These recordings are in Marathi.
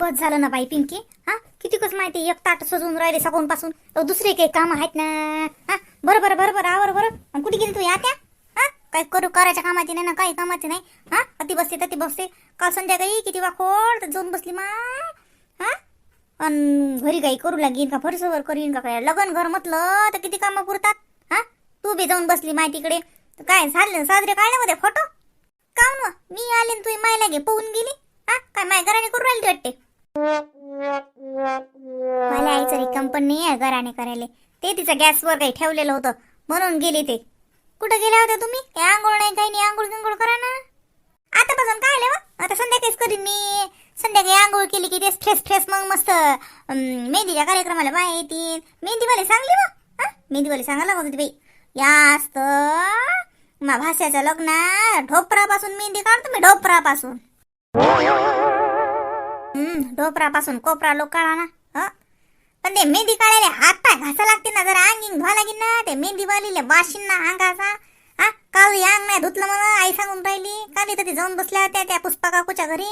बस झालं ना बाई पिंकी. हा? कितीकच माहिती एक ताट सजवून राहिले सकाळून पासून दुसरे काही काम आहेत ना. हा? बरं बरं बरं बरं आवर बरं. कुठे गेली तू? या त्या? हा? काय करू? करायच्या कामाची नाही ना काही कामाची नाही. हा? अति बसते तती बसते काल संध्याकाळी किती वाखोड तर जाऊन बसली मा. हा? अन घरी काही करू लागीन का? फरसवर करीन का काय? लगन घर म्हटलं तर किती कामं पुरतात? हा? तू बी जाऊन बसली माय तिकडे. तर काय झालं साजरे काढले मध्ये? फोटो? काऊन मी आले न तुझी मायला घे पोहून गेली. हा? काय माय घराने करू राहिली वाटते? मला आईचं रिकम पण नाही आहे घराने करायला ते तिचं गॅसवर काही ठेवलेलं होतं. म्हणून गेली ते. कुठं गेल्या होत्या तुम्ही? काय आंघोळ नाही काही नाही आंघोळ गिंघोळ करा ना. आतापासून काय आलं हो? आता संध्याकाळीच करीन मी. संध्याकाळी आंघोळ केली की तेच फ्रेश फ्रेश मग मस्त मेहंदीच्या कार्यक्रमाला बाय येतील. मेहंदीवाले सांगली मग? हा? मेहंदीवाले सांगायला लागत होती बाई. यास्त मा भाष्याच्या लग्नात ढोपरापासून मेहंदी काढतो मी ढोपरापासून. हम्म ढोपरापासून कोपरा लोक काढा ना ह? पण ते मेहंदी काढायला हात पाय घासा लागते ना जरा अंगिंग धुवा लागेल ना ते मेहंदी वालीले बाशींना अंगाचा हा? काल अंग नाही धुतलं मला आई सांगून राहिली काल इथं ती जाऊन बसल्या होत्या त्या पुष्पा काकूच्या घरी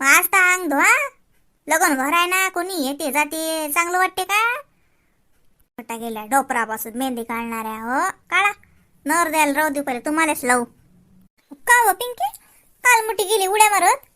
आज तर अंग धुवा. लगन घर आहे ना कोणी येते जाते चांगलं वाटते का? मोठा गेल्या डोपरापासून मेहंदी काढणाऱ्या हो? काढा. नर द्यायला राहू दे पहिले तुम्हालाच लावू. का हो पिंकी? काल मुठी गेली उड्या मारत.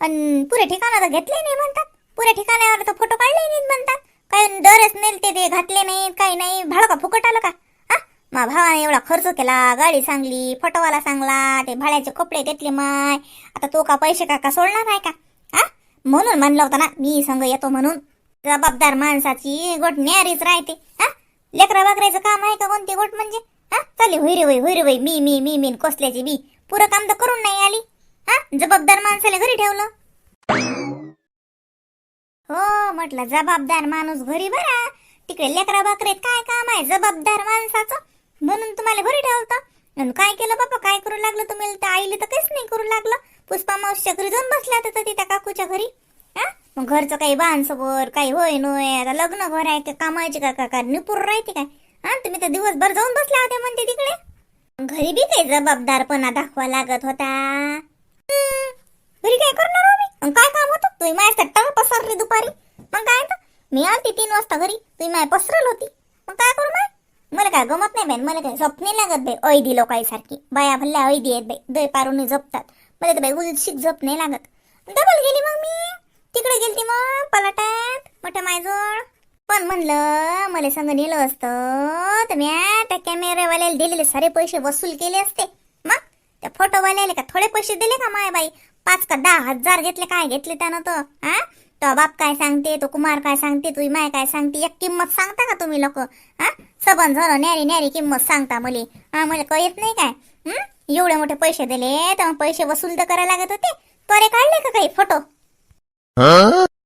हा पुरे पुऱ्या तर घेतले नाही म्हणतात. पुऱ्या ठिकाणावर तर फोटो काढले नाहीत म्हणतात. काही दरच नेलते ते घातले नाहीत काही नाही. भाडं का फुकट आलं का? हा? मा भावाने एवढा खर्च केला गाडी सांगली फोटोवाला सांगला ते भाड्याचे कपडे घेतले माय. आता तो का पैसे का का सोडणार आहे का? हा? म्हणून म्हणलं होतं ना मी संग येतो म्हणून. जबाबदार माणसाची गोट न्यारीच राहते. हा? लेकरा बाकरायचं काम आहे का कोणती गोट म्हणजे? हा? चालेल होय रे होई होय रे मी मी मी मी कोसल्याची मी पुरं काम तर करून नाही आली. जबाबदार माणसाला घरी ठेवलं. हो म्हटलं जबाबदार माणूस घरी बरा. तिकडे लेकरा बाकरेत काय काम आहे? जबाबदार माणसाचं. म्हणून तुम्हाला घरी ठेवतं आणि काय केलं बाबा? काय करू लागलं तुम्ही? तर आईला तर काहीच नाही करू लागलं. पुष्पा मावशीच्या घरी जाऊन बसल्या तर तिथं काकूच्या घरी. हा? मग घरचं काही बांधसवर काही होय नोय. आता लग्न घर आहे का कामायचे का का निपूर राहते काय? हा तुम्ही तर दिवसभर जाऊन बसल्या होत्या म्हणते तिकडे. घरी बी काही जबाबदारपणा दाखवा लागत होता. घरी काय करणार हो मी अन काय काम होतं? तुम्ही माझ्या टळ पसरली दुपारी. मग काय तर? मी आलती तीन वाजता घरी. तुम्ही माय पसरल होती. मग काय करू माय? मला काय गमत नाही बाई. मला काय स्वप्ने लागत बाई ऐदी लोकांसारखी. बाया भल्ल्या ऐदी आहेत बाई. दय पारून जपतात. मला तर बाई उलशीक झोप नाही लागत. डबल गेली मग मी. तिकडे गेलती मग पलाटात मोठ्या मायजवळ. पण म्हणलं मला संग नेलं असतं. तर मी त्या कॅमेरावाल्याला दिलेले सारे पैसे वसूल केले असते. त्या फोटोवाल्याला का? थोडे पैसे दिले का माय बाई? पाच का दहा हजार घेतले काय घेतले त्यानं तर हा? तो बाप काय सांगते तो कुमार काय सांगते तुझी माय काय सांगते एक किंमत सांगता का तुम्ही लोक? हा? सबन झालं न्यारी न्यारी किंमत सांगता मले. हा मला कळत नाही काय? हम्म एवढे मोठे पैसे दिले तर पैसे वसूल तर करायला लागत होते. त्वरे काढले का काही फोटो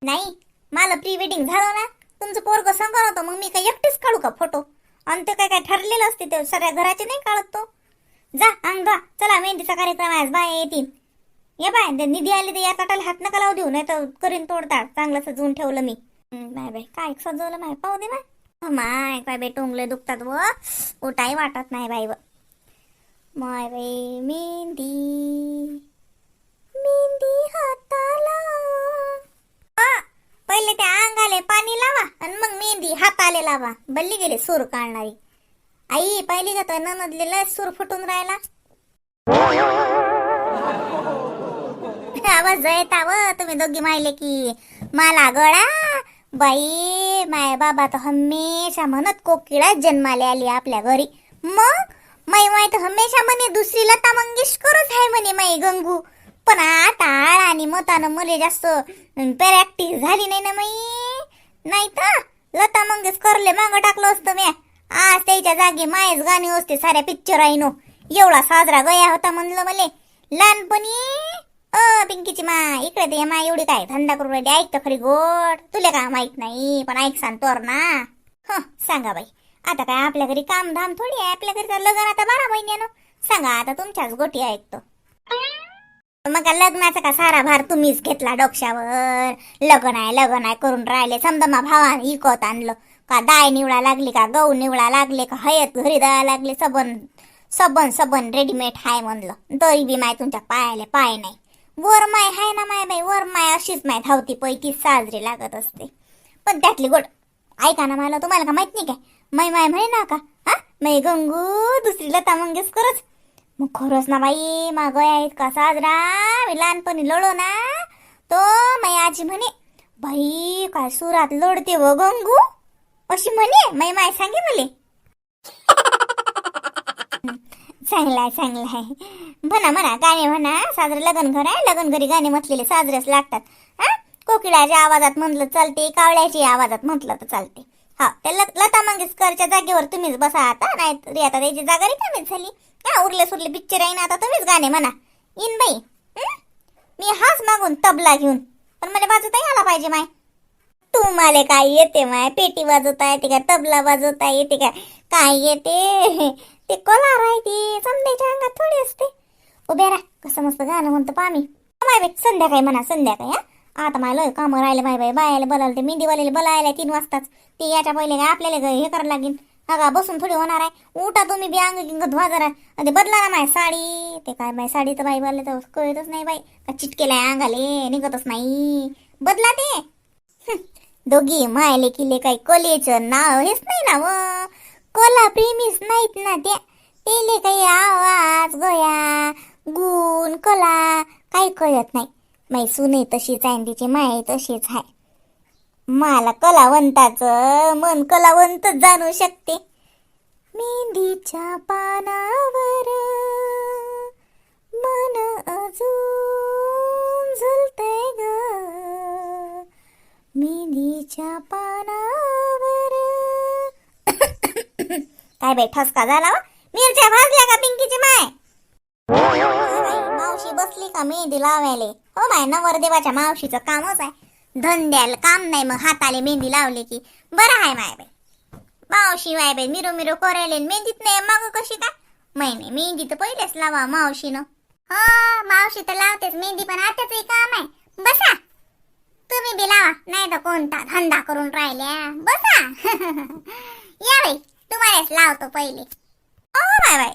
नाही. मला प्री वेडिंग झालं ना. तुमचं पोरग सांगा होतं मग मी काय एकटीच काढू का फोटो आणि ते काय काय ठरलेलं असते ते सगळ्या घराचे नाही काढत तो. जा अंग धुवा. चला मेहंदीचा कार्यक्रम आहे आज. बाय येतील. ये बाय. निधी आली तर या ताटाला हात नका लावू देऊ नाही तर करीन तोडताड. चांगलं सजवून ठेवलं मी. Bye bye. काय सजवलं माय पाहू दे माय माय काय बाई टोंगले दुखतात व. ओटाही वाटत नाही बाई व. माय बाई मेहंदी. मेहंदी हाताला. पहिले त्या अंगाले पाणी लावा आणि मग मेहंदी हाताले लावा. बल्ली गेले सूर काढणारी. आई पाहिली का तर ननदले लय सूर फुटून राहिला? आवाज येताव तुम्ही दोघी माहिले की. मला गळा. बाई माय बाबा तर हमेशा म्हणत कोकिळा जन्माला आली आपल्या घरी. मग? माई माय तर हमेशा म्हणे दुसरी लता मंगेशकरच आहे म्हणे माई गंगू. पण आता आळ आणि मतानं मुले जास्त प्रॅक्टिस झाली नाही ना माई. नाही तर लता मंगेशकरले मागं टाकलं असतं म्या. आज त्याच्या जागी मायच गाणी असते साऱ्या पिक्चर नो एवढा साजरा गया होता म्हणलं मले. लहानपणी अ पिंकीची मा इकडे ते मा एवढी काय धंदा करून राहिली. ऐक तर खरी गोड. तुला काय माहीत नाही पण ऐक सांग तोर ना. हं सांगा बाई. आता काय आपल्या घरी काम धाम थोडी आहे आपल्या घरी तर लग्न आता बारा महिन्यानं. सांगा आता तुमच्याच गोटी ऐकतो मग लग्नाचा का सारा भार तुम्हीच घेतला डोक्यावर? लग्न आहे लग्न आहे करून राहिले. समजा मा भावाने इकत आणलं. का दाय निवडा लागली का गहू निवडा लागले का हयत घरी दळा लागले सबन सबन सबन रेडीमेड हाय म्हणलं. तरी बी माय तुमच्या पायाले पाय नाही. वर माय हाय ना माय बाई वर माय अशीच माय धावती पैकी साजरी लागत असते. पण त्यातली गोड ऐका ना मला तुम्हाला का माहीत नाही काय? मै माय म्हणे ना का? हा? मै गंगू दुसरी लता मंगेशकरच. मग खरंच ना बाई मा आहेत इतका साजरा? मी लहानपणी लढो ना. तो मै आजी म्हणे बाई काय सुरात लढते व गंगू? अशी म्हणे मै माय सांगे मले. चांगला आहे म्हणा म्हणा गाणे म्हणा साजरे लग्न घर आहे. लग्न घरी गाणे म्हटलेले साजरेच लागतात. हा? कोकिळाच्या आवाजात म्हटलं चालते कावळ्याच्या आवाजात म्हटलं तर चालते. हा त्या लत- लता मंगेशकरच्या जागेवर तुम्हीच बसा आता नाही तरी आता त्याची जागा रिकामीच झाली. हा उरले सुरले पिक्चर आहे ना आता तुम्हीच गाणे म्हणा. इन बाई मी हाच मागून तबला घेऊन. पण मला बाजूतही आला पाहिजे माय. तुम्हाला काय येते माय? पेटी वाजवता येते का तबला वाजवता येते का काय येते? ते कोलार आहे ती समजायच्या अंगात थोडी असते. उभे राहा कसं मस्त गाणं म्हणतो पामी माय बाई संध्याकाळी म्हणा संध्याकाळी हा? आता मला लय कामं राहिले माय बाई बायाला बोलायला ते मेहंदीवाल्याला बोलायला तीन वाजताच. ते याच्या पहिले काय आपल्याला हे करायला लागेल? हा का बसून थोडी होणार आहे? उठा तुम्ही बी अंग गिंग धुवा जरा. आणि ते बदला ना माय साडी. ते काय बाय साडी तर बाई बोलले तर कळतच नाही बाई. का चिटकेलाय अंगाले निघतच नाही. बदला ते. दोघी मायले किले काही कोलेचं नाव हेच नाही ना व. कोला प्रेमीच नाहीत ना त्या. तेले काही आवाज गोया गुण कला काही कळत नाही. माई सुने तशीच आहे तिची माय तशीच आहे मला कलावंताचं मन कलावंत जाणू शकते. मेहंदीच्या पानावर मन अजून झुलते ग. मेहंदीच्या पानावर. काय बाई ठसका झाला मिरच्या भाजल्या का पिंकीची माय? मावशी बसली का मेहंदी लावायले? हो माय नवरदेवाच्या मावशीचं कामच आहे. धंद्याला काम नाही मग हाताले मेहंदी लावली की. बरं आहे माय बाई. मावशी माय बाई मिरो मिरो कोरायले मेहंदीत नाही मग कशी काय? नाही नाही मेहंदी तर पहिलेच लावा मावशीनं. हो मावशी तर लावतेच मेहंदी पण आताच काम आहे. बसा. तुम्ही बी लावा नाही तर कोणता धंदा करून राहिल्या? बसा. या बाई तुम्हालाच लावतो पहिले. ओ बाय बाय.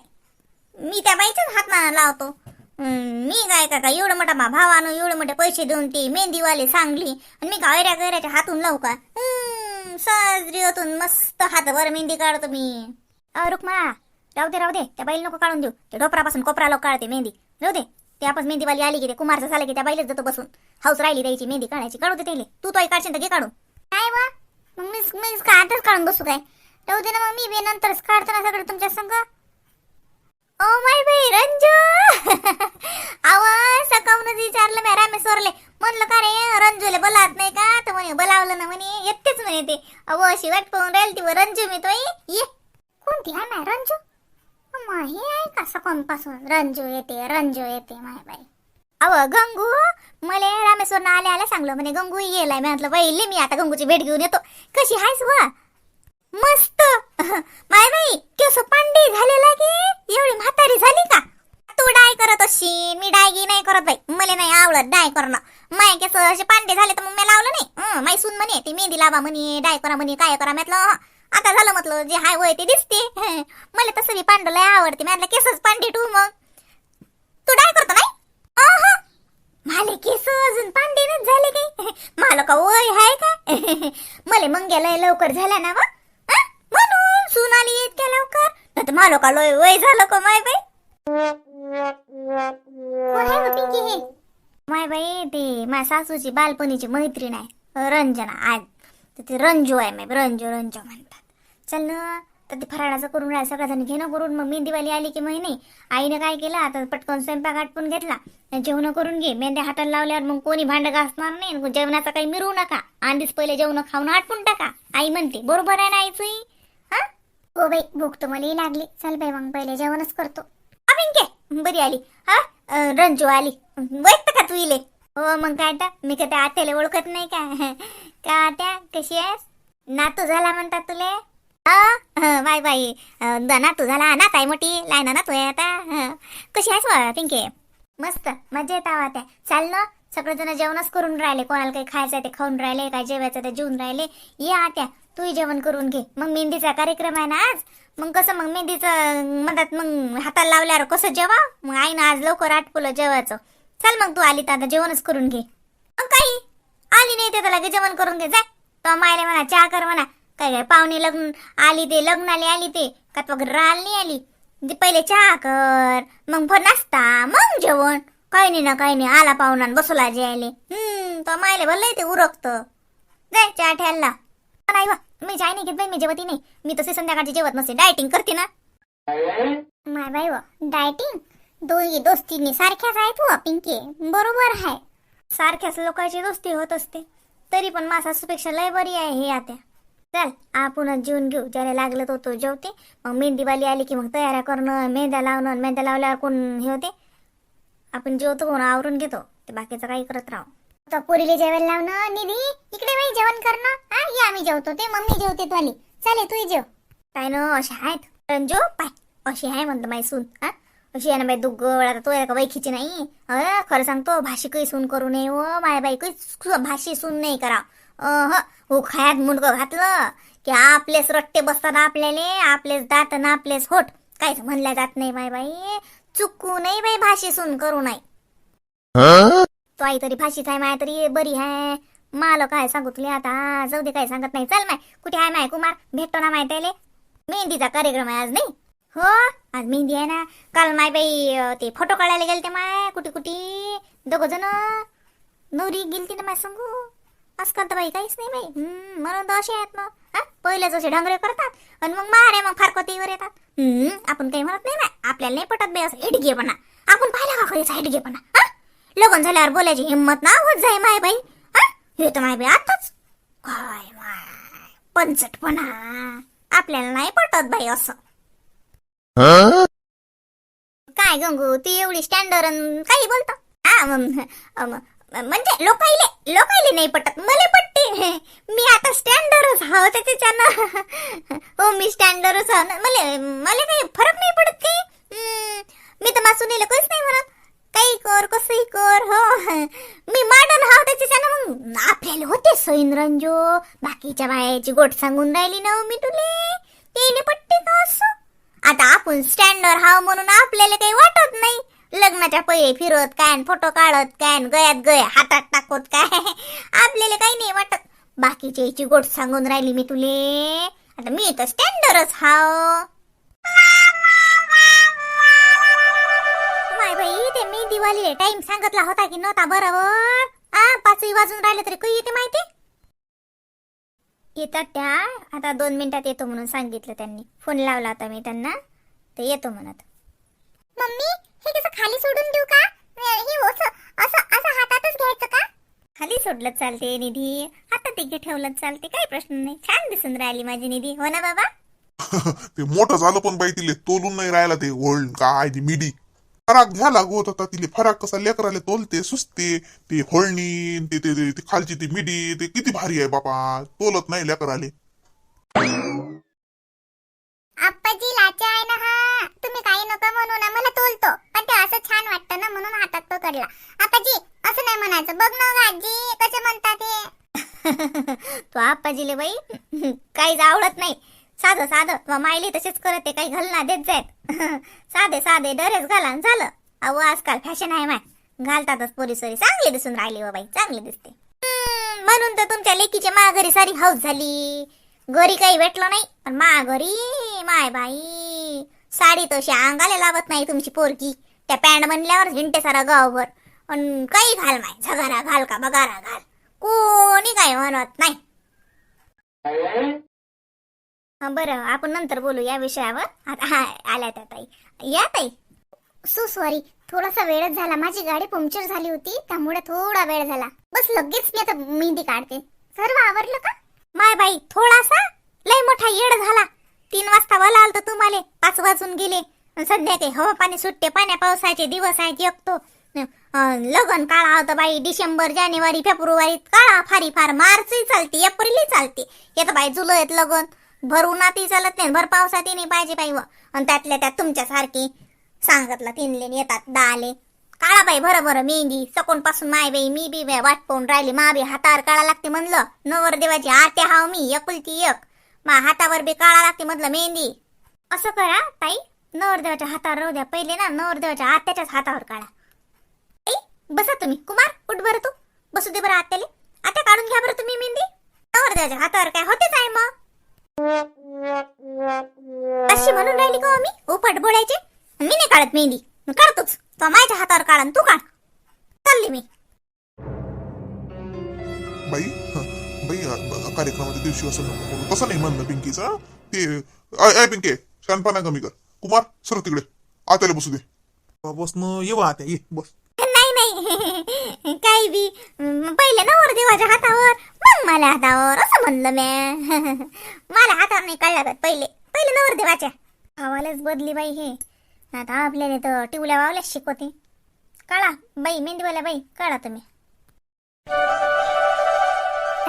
मी त्या बाईच्याच हातमानं लावतो. मी काय काका एवढं मोठा मा भावानं एवढे मोठे पैसे देऊन ती मेहंदीवाले सांगली. आणि मी गायऱ्या गैऱ्याच्या हातून लावू का? साजरी होतून मस्त हातभर मेहंदी काढतो मी. रुक्मा राहू दे राहू दे. त्या बाईला नको काढून देऊ. ते ढोपरापासून कोपरा लोक काढते मेहंदी. राहू दे. ते आपण मेहंदीवाली आली की ते कुमारचं झालं की त्या बाईलाच जातो बसून. हाऊस राहिली द्यायची मेहंदी काढायची. काढू दे त्याले. तू तो काढशील तर घे काढू काय वा? मग मी मी का आताच काढून बसू काय? राहू दे ना मग मी बी नंतरच काढताना सगळं तुमच्या संग. ओ माय बाई रंजू! आवाज सकाळूनच विचारलं मी रामेश्वरले. म्हणलं का रे रंजूले बोलात नाही का? तर म्हणे बोलावलं ना म्हणे. येतेच म्हणे ते. अव अशी वाट पाहून राहील ती रंजू मी तो ये. कोणती आहे माय रंजू? अम्मा, हे आहे का सकाळपासून? रंजू येते रंजू येते माय बाई. अव गंगू मले रामेश्वर आल्या आल्या सांगलं. म्हणे गंगू येलाय. म्हटलं बाई मी आता गंगूची भेट घेऊन येतो. कशी हायस वा? मस्त. माय बाई केस पांडे झालेला की? एवढी म्हातारी झाली का? तू डाय करत असशील. मी डायगी नाही करत बाई. मला नाही आवडत डाय करणं. माय केस असे पांडे झाले तर मग मी लावलं नाही. माय सून म्हणे ती मेहंदी लावा म्हणे डाय करा म्हणे काय करा? म्हटलं आता झालं म्हटलं जे हाय वय ते दिसते. मला तसं बी पांडू लय आवडते. म्हटलं केसच पांडे तू मग. तू डाय करतो नाही? माले केस अजून पांडे झाले काही मला का वय हाय का? मले मंग्याला लवकर झाला ना वा. म्हणून सून आली इतक्या लवकर? नाही तर मला का लय वय झालं का माय बाई? माय बाई ते माझ्या सासूची बालपणीची मैत्रीण आहे रंजना आज. तर ते आहे माय रंजो रंजो म्हणतात. चल ना तर ते फराळाचं करून राहिलं सगळ्याजण घेणं करून मग मेहंदीवाली आली की महिने. आईनं काय केलं आता पटकन स्वयंपाक आटपून घेतला. जेवण करून घे. मेहंद्या हाताला लावल्यावर मग कोणी भांड घासणार नाही जेवणाचं जेवणाचा काही मिरवू नका. आधीच पहिले जेवण खाऊन आटपून टाका. आई म्हणते बरोबर आहे ना आईची हा? हो बाई भूक तर मला लागली. चल बाई मग पहिले जेवणच करतो. अबिंके बरी आली. हा? रंजू आली. वैत का तू इले? हो मग काय तर? मी का त्या आत्याला ओळखत नाही का? का आत्या? कशी आहेस? नातू झाला म्हणतात तुले? अं, बाय बाई नातू झाला. नात आहे मोठी. लायना नातू आहे आता. कशी आहेस वा पिंके? मस्त. मजा येत आवा त्या चाल ना. सगळेजण जेवणच करून राहिले. कोणाला काही खायचं आहे ते खाऊन राहिले. काय जेवायचं ते जेवून राहिले. ये आत्या. तूही जेवण करून घे. मग मेहंदीचा कार्यक्रम आहे ना आज? मग कसं मग मेहंदीचं म्हणतात मग हाताला लावल्यावर कसं जेवा? मग आई ना आज लवकर आटपलं जेवायचं. चल मग तू आली तर आता जेवणच करून घे. काही? आली नाही ते तर लगे जेवण करून घे जाय तो मायले म्हणा चहा कर म्हणा. काय काय पाहुणे लग्न आली ते लग्नाला आली ते. का तो राहिली नाही आली? ते पहिले चहा कर मग भर नाश्ता मग जेवण. काही नाही ना काही नाही. आला पाहुणा आणि बसवला जेवायले. हम्म तो मायले भरलंय ते उरकत. जाय चहा ठेवला नाही बा मी चाय नाही घेत बाई मी जेवती नाही. मी तसे संध्याकाळची जेवत नसते. डायटिंग करते ना. माय बाई व डायटिंग दोघी दोस्तीने सारख्याच आहेत व पिंकी. बरोबर आहे. सारख्याच लोकांची दोस्ती होत असते. तरी पण मासा सुपेक्षा लय बरी आहे हे आता चल आपणच जीवन घेऊ. ज्याला लागलं तो तो जेवते. मग मेहंदीवाली आली की मग तयाऱ्या करणं मेहंद्या लावणं आणि मेहंद्या लावल्यावर कोण हे होते? आपण जेवतो कोण आवरून घेतो. ते बाकीचं काही करत राहू. आता पोरीले जेवण लावणं निधी. इकडे बाई जेवण करणं. हा हे आम्ही जेवतो. ते मम्मी जेवते तुली चालेल तू जेव. काय न अशा आहेत. रंजो पाय. अशी आहे म्हणतो माई सून. हा? अशी आहे ना बाई दुग्गळ आता तो का वैखीची नाही. अ खरं सांगतो भाशी काही सून करू नये हो, व माय बाई काही भाशी सून नाही करा. अह हो खायात मुंडकं घातलं की आपलेच रट्टे बसतात आपल्याले आपलेच दात ना आपलेच होट काहीच म्हणल्या जात नाही माय बाई. चुकू नाही बाई भाशी सून करू नाही तो आई तरी भाशीच आहे माय तरी बरी आहे. माल काय सांगू तुला आता? जाऊ दे काय सांगत नाही. चल माय कुठे आहे माय कुमार? भेटतो ना माय त्याले. मेहंदीचा कार्यक्रम आहे आज नाही? हो? आज मेहंदी आहे ना. काल माय बाई ते फोटो काढायला गेले ते माय. कुठे कुठे? दोघ जण नवरी गेलती ना माय सांगू. आजकाल तर बाई काहीच नाही बाई. म्हणून तर असे आहेत ना. हा पहिले जसे ढंगरे करतात. आणि मग मारे मग फारकतीवर येतात. आपण काही म्हणत नाही ना आपल्याला नाही पटत बाई असं हिटगेपणा आपण पाहिला का कधीच हिटगेपणा हा? लग्न झाल्यावर बोलायची हिंमत ना होत जाय माय बाई. हा? हे तर माय बाई आताच. काय माय? पंचटपणा. आपल्याला नाही पटत बाई असं. काय गंगू ती एवढी स्टँडर्ड काही बोलतो? हा म्हणजे लोकायले लोकायले नाही पटत मला पटते. मी आता स्टँडर्डच हा त्याच्यानं. हो मी स्टँडर्डच हा मला मला काही फरक नाही पडत ते. मी तर मासून काहीच नाही म्हणत. काही कर कसंही कर हो. मी मॉडर्न हाव त्याच्यानं मग आपल्याला होते सैन रंजो. बाकीच्या बायाची गोट सांगून राहिली ना हो मी तुले. ते पट आपण स्टँडवर हाव म्हणून आपल्याला काही वाटत नाही. लग्नाच्या पहिले फिरत काय फोटो काढत काय गयात गया हातात टाकत काय. आपल्याला काही नाही वाटत. बाकीच्या याची गोट सांगून राहिली मी तुले. आता मी तर स्टँडरच हाव. माय बाई ते मी दिवाळीला टाइम सांगितला होता की नव्हता बरोबर? आ पाचही वाजून राहिले तरी काही येते माहिती? येतात त्या. आता दोन मिनिटात येतो म्हणून सांगितलं त्यांनी. फोन लावला होता मी त्यांना. ते येतो म्हणत. मम्मी हे कसं खाली सोडून देऊ का? हे असं असं असं हातातच घ्यायचं का? खाली सोडलं चालते निधी. हातात एक ठेवलं चालते काही प्रश्न नाही. छान दिसून राहिली माझी निधी. हो ना बाबा? ते मोठं झालं पण बाई तिले तोलून नाही राहिला ते ओल्ड काय ती मिडी? फराक घ्या लागत होता तिले फराक कसा लेकराले तोलते सुचते ते होळणी ते ते ते- ते खालची ती मिडी ते किती भारी आहे बापा. तोलत नाही लेकराले. आप्पाजी लाचा आहे ना हा? काही नका म्हणू ना मला तोलतो. पण ते असं छान वाटतं ना म्हणून हातात तो कडला आपाजी असं नाही म्हणायचं. बघ ना गं आजी कसे म्हणतात हे. तो आपाजीले बाई काहीच आवडत नाही. साधं साधं. व मायली तसेच करत ते काही घालना देत जायत साधे साधे ड्रेस घाला झालं. अहो आजकाल फॅशन आहे माय. घालतातच पोलिसरी चांगली दिसून राहिली व बाई चांगली दिसते. म्हणून तर तुमच्या लेकीच्या माघारी सारी हाऊस झाली. घरी काही भेटलं नाही. पण माघारी माय बाई. साडी तशी अंगाला लावत नाही तुमची पोरकी त्या पॅन्ट म्हणल्यावर झिंटे सारा गावभर. अन काही घाल माय झगारा घाल का बगारा घाल. कोणी काही म्हणत नाही. बर बरं आपण नंतर बोलू या विषयावर. आता हा आल्या त्या ताई. या ताई. सो सॉरी थोडासा वेळच झाला. माझी गाडी पंक्चर झाली होती त्यामुळे थोडा वेळ झाला. बस लगेच मी आता मेहंदी काढते. सर्व आवरलं का? माय बाई थोडासा? लय मोठा येड झाला. तीन वाजता वाला आलत तुम्हाला. पाच वाजून गेले. सध्या ते हवा पाणी सुट्टे पाण्या पावसाचे दिवस आहेत एक तो. लगन काळा होता बाई. डिसेंबर जानेवारी फेब्रुवारी काळा फारी फार मार्चही चालते एप्रिलही चालते. येतं बाई जुलैत लगन. भर उन्हातही चालत नाही भर पावसातही नाही पाहिजे बाई व. आणि त्यातल्या त्यात तुमच्यासारखी सांगतला तीन लेन येतात दहाले. काळा बाई बरं बरं मेहंदी सकून पासून माय बाई मी बी वाटपून वाट पाहून राहिली. मा बी हातावर काळा लागते म्हणलं. नवरदेवाची आरत्या हाव मी एकुलती एक. मा हातावर बी काळा लागते म्हटलं मेहंदी. असं करा ताई. नवरदेवाच्या हातावर राहू द्या. पहिले ना नवरदेवाच्या आत्याच्याच हातावर काढा. ताई बसा तुम्ही. कुमार उठ बरं तू. बसू दे बरं आत्याले. आता काढून घ्या बरं तुम्ही मेहंदी. नवरदेवाच्या हातावर काय होतेच आहे मग. अशी म्हणून राहिली का हो मी? उपट बोलायचे. मी नाही काढत मेहंदी. काढतोच. तो माझ्या हातावर काढा तू काढ. चालली मी. बाई बाई अ, कार्यक्रमाच्या दिवशी असं नको बोलू. तसं नाही म्हणणं पिंकीचं ते आय आय पिंके शानपणा कमी कर. कुमार सर तिकडे. आत्याला बसू दे. बसणं ये आता ये बस. नाही नाही. काही बी. पहिले नवर देवाच्या हातावर मग मला हातावर असं म्हणलं म्या. मला हातावर नाही काढला जात पहिले पहिले नवर देवाच्या. आवालाच बदली बाई हे. आता आपल्याला तर टिवल्या वावल्याच शिकवते. काढा बाई मेंदीवाल्या बाई काढा तुम्ही.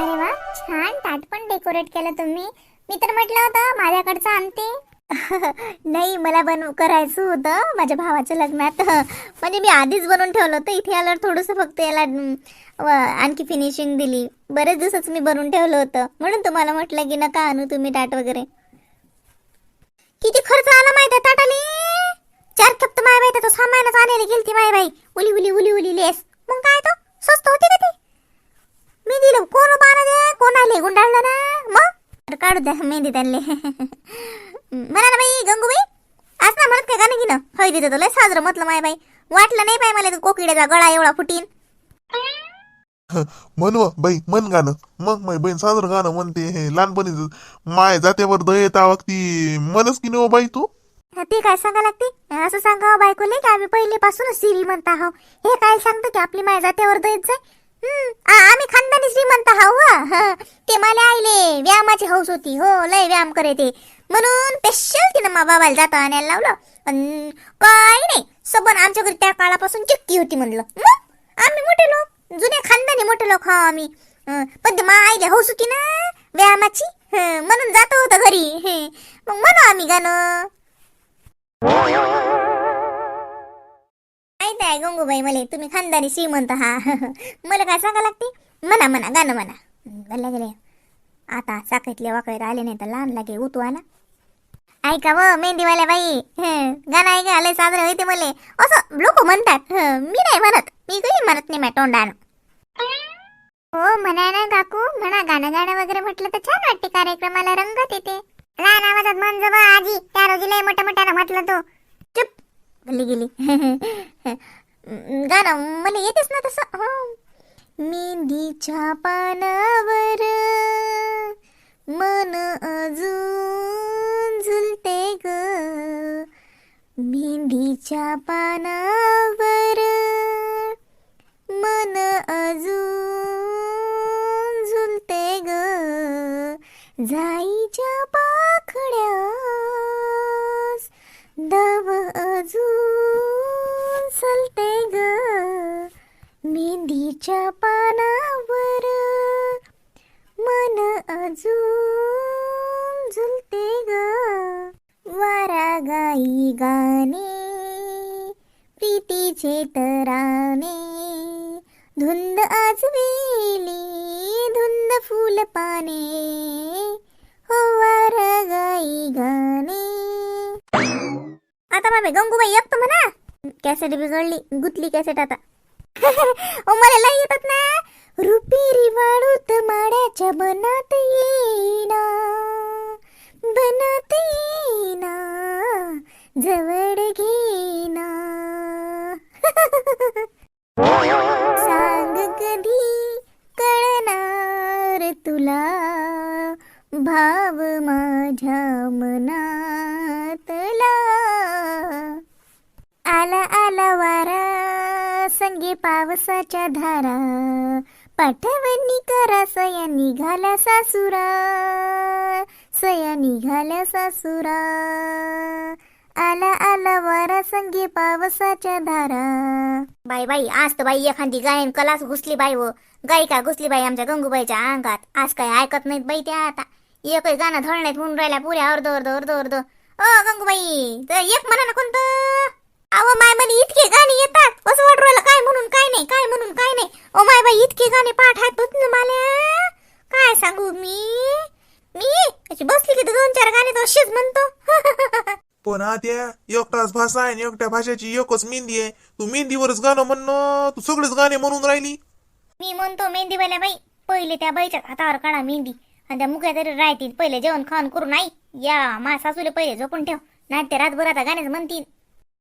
अरे वा छान. ताट पण डेकोरेट केलं तुम्ही. मी तर म्हटलं होतं माझ्याकडचं आणते. नाही मला बनव करायचं होतं माझ्या भावाच्या लग्नात. म्हणजे मी आधीच बनवून ठेवलं होतं. इथे आल्यावर थोडंसं फक्त याला आणखी फिनिशिंग दिली. बरेच दिवसच मी बनवून ठेवलं होतं. म्हणून तुम्हाला म्हटलं की नका आणू तुम्ही ताट वगैरे. किती खर्च आला माहिती आहे ताटाले? चार खप्त माय बाई तो सामानच आणायला गेलती माय बाई. उली उली उली उली लेस. मग काय तो? स्वस्त होती का ती? मी दिलं कोण पाना दे? कोण आले गुंडाळलं ना? मग? काढू द्या मेहंदी त्यांले. म्हणा ना बाई गंगूबाई आज ना म्हणत काय गाणं की ना हळदी देतो लय साजरं म्हटलं माय बाई. वाटलं नाही बाई मला कोकिड्याचा गळा एवढा फुटीन. म्हण व, बाई म्हण गाणं. मग माझी बहीण साजरं गाणं म्हणते हे लहानपणी माय जात्यावर दय येता ती म्हणच की नाही हो बाई तू? ते काय सांगा लागते? असं सांगा बायकोले की आम्ही पहिलेपासूनच श्रीमंत आहो. हे काय सांगतो की आपली माय जात्यावर हम्म, आ- आम्ही खानदानी श्रीमंत हाव व. ते मला आईले व्यायामाची हौस होती हो लय व्यायाम करे ते. म्हणून स्पेशल तिनं मा बाबाला जाता आणायला लावलं. अन काय नाही सबन आमच्या घरी त्या काळापासून चिक्की होती म्हणलं. आम्ही मोठे लोक जुने खानदानी मोठे लोक हा आम्ही. पण ते मा आईले हौस होती ना व्यायामाची. म्हणून जातो होतं घरी. मग म्हणू आम्ही गाणं. आहे गंगूबाई मले तुम्ही खानदानी श्रीमंत हा. मला काय सांगा लागते? म्हणा म्हणा गाणं म्हणा गल्ल्या गेले आता साखळीतले वाकळीत आले नाही तर लहान लागे उतू आला ऐका व मेहंदीवाल्या बाई. गाणं ऐका लय साजरं होते मले. असं लोक म्हणतात. मी नाही म्हणत. मी काही म्हणत नाही माझ्या तोंडानं. हो म्हणा ना काकू. म्हणा गाणं गाणं वगैरे म्हटलं तर छान वाटते कार्यक्रमाला रंगत येते. लहान आवाजात म्हण जवळ आजी. त्या रोजी लय मोठ्या मोठ्यानं म्हटलं तो. चुप. गल्ली गेली. गाणं मला येतेच ना तसं. हो. मेहंदीच्या पानावर मन अजून झुलते ग. मेंदीच्या पानावर मन अजून झुलते ग. जाई मेहंदीच्या पानावर मन अजून झुलते ग. वारा गाई गाणे प्रीतीचे तराने धुंद आज वेली धुंद फुल पाने. हो वारा गाई गाणे. आता मामे गंगूबाई एकतो म्हणा. कॅसेट बिघडली गुतली कॅसेट आता. पावसाच्या धारा. पाठवणी करा सया निघाल्या सासुरा. सया निघाल्या सासुरा. आला आला वारा संगे पावसाच्या धारा. बाई बाई आज तर बाई एखादी गायन कलाच घुसली बाई व गायिका घुसली बाई आमच्या गंगूबाईच्या अंगात. आज काय ऐकत नाहीत बाई त्या आता. एकही गाणं धळ होऊन म्हणून राहिल्या पुऱ्या अर्ध अर्ध अर्ध अर्ध. ओ गंगूबाई तर एक म्हणा ना कोणतं? अहो माय म्हणे इतके गाणे येतात. असं वाटू राहिलं काय म्हणून काय नाही काय म्हणून काय नाही. ओ माय बाई इतके गाणे पाठ आहेत ना मला. काय सांगू मी? मी? अशी बसली की दोन चार गाणे तर असेच म्हणतो. पण आत्या एकटाच भाषा आहे एकट्या भाषेची एकच मेहंदी आहे. तू मेहंदीवरच गाणं म्हणणं तू सगळेच गाणे म्हणून राहिली. मी म्हणतो मेहंदीवाल्या बाई पहिले त्या बाईच्या हातावर काढा मेहंदी. आणि त्या मुख्या तरी राहतील. पहिले जेवण खाऊन करून आई. या मा सासूले पहिले झोपून ठेव. नाही ते रातभर आता गाणेच म्हणतील.